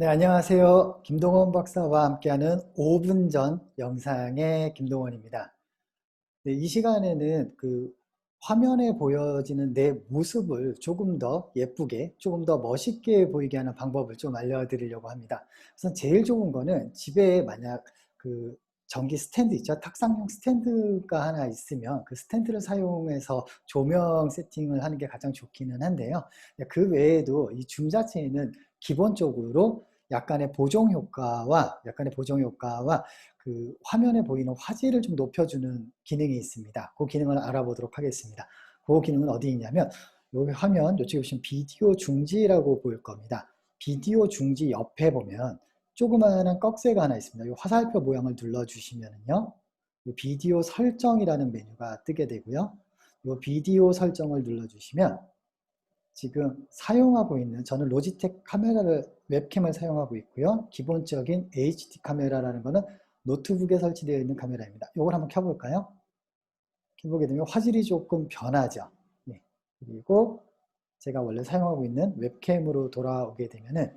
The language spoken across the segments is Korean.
네, 안녕하세요. 김동원 박사와 함께하는 5분 전 영상의 김동원입니다. 네, 이 시간에는 그 화면에 보여지는 내 모습을 조금 더 예쁘게, 조금 더 멋있게 보이게 하는 방법을 좀 알려드리려고 합니다. 우선 제일 좋은 거는 집에 만약 그 전기 스탠드 있죠. 탁상형 스탠드가 하나 있으면 그 스탠드를 사용해서 조명 세팅을 하는 게 가장 좋기는 한데요. 그 외에도 이 줌 자체에는 기본적으로 약간의 보정 효과와 약간의 보정 효과와 그 화면에 보이는 화질을 좀 높여주는 기능이 있습니다. 그 기능을 알아보도록 하겠습니다. 그 기능은 어디 있냐면 여기 화면 이쪽에 보시면 비디오 중지라고 보일 겁니다. 비디오 중지 옆에 보면 조그마한 꺽쇠가 하나 있습니다. 이 화살표 모양을 눌러주시면요. 비디오 설정이라는 메뉴가 뜨게 되고요. 이 비디오 설정을 눌러주시면 지금 사용하고 있는 저는 로지텍 카메라를 웹캠을 사용하고 있고요. 기본적인 HD 카메라라는 것은 노트북에 설치되어 있는 카메라입니다. 이걸 한번 켜볼까요? 켜보게 되면 화질이 조금 변하죠. 네. 그리고 제가 원래 사용하고 있는 웹캠으로 돌아오게 되면은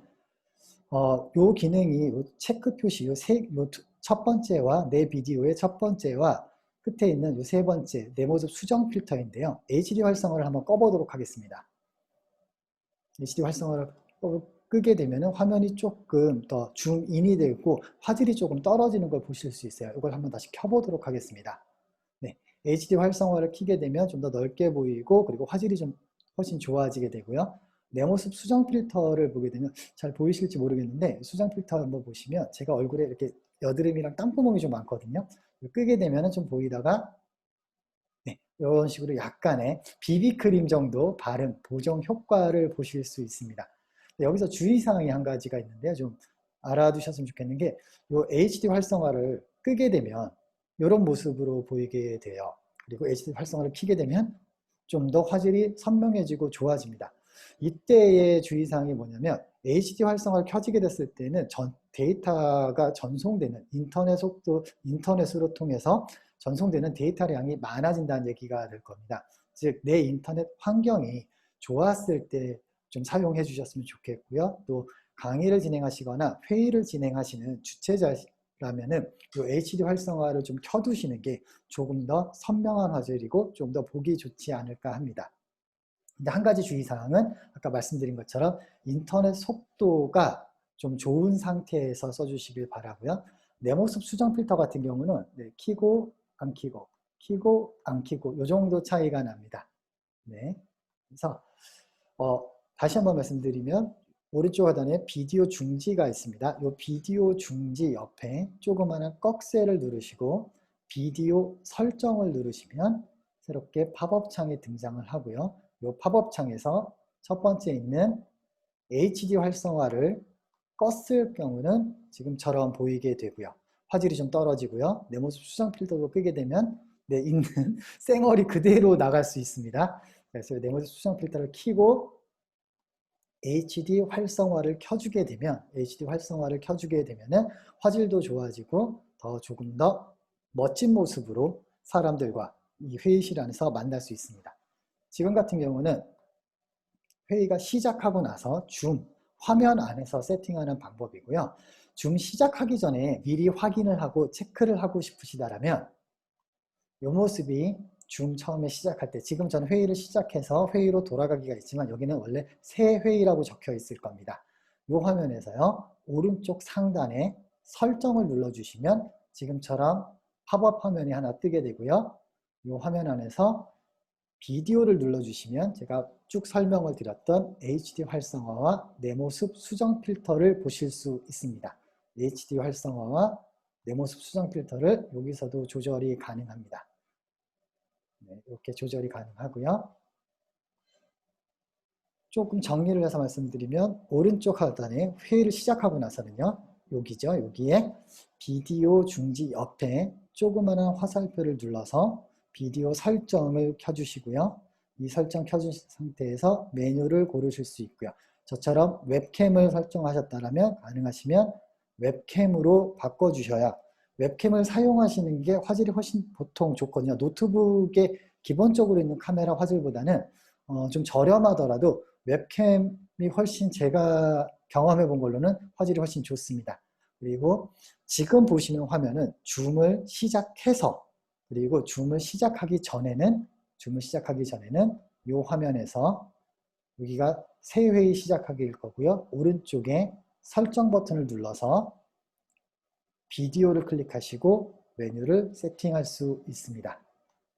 어, 요 기능이 요 체크 표시 요 세, 요첫 번째와 내 비디오의 첫 번째와 끝에 있는 요 세 번째 내 모습 수정 필터인데요. HD 활성화를 한번 꺼보도록 하겠습니다. HD 활성화를 끄게 되면 화면이 조금 더 줌인이 되고 화질이 조금 떨어지는 걸 보실 수 있어요. 이걸 한번 다시 켜보도록 하겠습니다. 네, HD 활성화를 키게 되면 좀 더 넓게 보이고 그리고 화질이 좀 훨씬 좋아지게 되고요. 내 모습 수정 필터를 보게 되면 잘 보이실지 모르겠는데 수정 필터 한번 보시면 제가 얼굴에 이렇게 여드름이랑 땀구멍이 좀 많거든요. 끄게 되면 좀 보이다가 네, 이런 식으로 약간의 비비크림 정도 바른 보정 효과를 보실 수 있습니다. 여기서 주의사항이 한 가지가 있는데요. 좀 알아두셨으면 좋겠는 게, 이 HD 활성화를 끄게 되면 이런 모습으로 보이게 돼요. 그리고 HD 활성화를 키게 되면 좀 더 화질이 선명해지고 좋아집니다. 이때의 주의사항이 뭐냐면 HD 활성화를 켜지게 됐을 때는 전, 데이터가 전송되는 인터넷 속도, 인터넷으로 통해서 전송되는 데이터량이 많아진다는 얘기가 될 겁니다. 즉, 내 인터넷 환경이 좋았을 때 좀 사용해 주셨으면 좋겠고요. 또 강의를 진행하시거나 회의를 진행하시는 주최자라면은 이 HD 활성화를 좀 켜두시는 게 조금 더 선명한 화질이고 좀 더 보기 좋지 않을까 합니다. 근데 한 가지 주의사항은 아까 말씀드린 것처럼 인터넷 속도가 좀 좋은 상태에서 써주시길 바라고요. 내 모습 수정 필터 같은 경우는 네, 키고 안 키고 키고 안 키고 이 정도 차이가 납니다. 네, 그래서 어, 다시 한번 말씀드리면 오른쪽 하단에 비디오 중지가 있습니다. 이 비디오 중지 옆에 조그마한 꺽쇠를 누르시고 비디오 설정을 누르시면 새롭게 팝업 창이 등장을 하고요. 이 팝업 창에서 첫 번째 있는 HD 활성화를 껐을 경우는 지금처럼 보이게 되고요. 화질이 좀 떨어지고요. 내 모습 수정 필터도 끄게 되면 내 있는 쌩얼이 그대로 나갈 수 있습니다. 그래서 내 모습 수정 필터를 키고 HD 활성화를 켜주게 되면 HD 활성화를 켜주게 되면은 화질도 좋아지고 더 조금 더 멋진 모습으로 사람들과 이 회의실 안에서 만날 수 있습니다. 지금 같은 경우는 회의가 시작하고 나서 줌 화면 안에서 세팅하는 방법이고요. 줌 시작하기 전에 미리 확인을 하고 체크를 하고 싶으시다라면 이 모습이 줌 처음에 시작할 때 지금 저는 회의를 시작해서 회의로 돌아가기가 있지만 여기는 원래 새 회의라고 적혀 있을 겁니다. 이 화면에서요 오른쪽 상단에 설정을 눌러주시면 지금처럼 팝업 화면이 하나 뜨게 되고요. 이 화면 안에서 비디오를 눌러주시면 제가 쭉 설명을 드렸던 HD 활성화와 내 모습 수정 필터를 보실 수 있습니다. HD 활성화와 내 모습 수정 필터를 여기서도 조절이 가능합니다. 네, 이렇게 조절이 가능하고요. 조금 정리를 해서 말씀드리면 오른쪽 하단에 회의를 시작하고 나서는요. 여기죠. 여기에 비디오 중지 옆에 조그마한 화살표를 눌러서 비디오 설정을 켜주시고요. 이 설정 켜주신 상태에서 메뉴를 고르실 수 있고요. 저처럼 웹캠을 설정하셨다면 가능하시면 웹캠으로 바꿔주셔야 웹캠을 사용하시는 게 화질이 훨씬 보통 좋거든요. 노트북에 기본적으로 있는 카메라 화질보다는 어, 좀 저렴하더라도 웹캠이 훨씬 제가 경험해 본 걸로는 화질이 훨씬 좋습니다. 그리고 지금 보시는 화면은 줌을 시작해서 그리고 줌을 시작하기 전에는 줌을 시작하기 전에는 이 화면에서 여기가 새 회의 시작하기일 거고요. 오른쪽에 설정 버튼을 눌러서 비디오를 클릭하시고 메뉴를 세팅할 수 있습니다.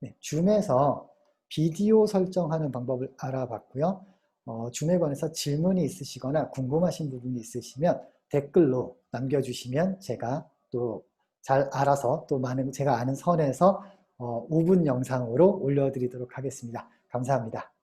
네, 줌에서 비디오 설정하는 방법을 알아봤고요. 어, 줌에 관해서 질문이 있으시거나 궁금하신 부분이 있으시면 댓글로 남겨주시면 제가 또 잘 알아서 또 많은 제가 아는 선에서 어, 5분 영상으로 올려드리도록 하겠습니다. 감사합니다.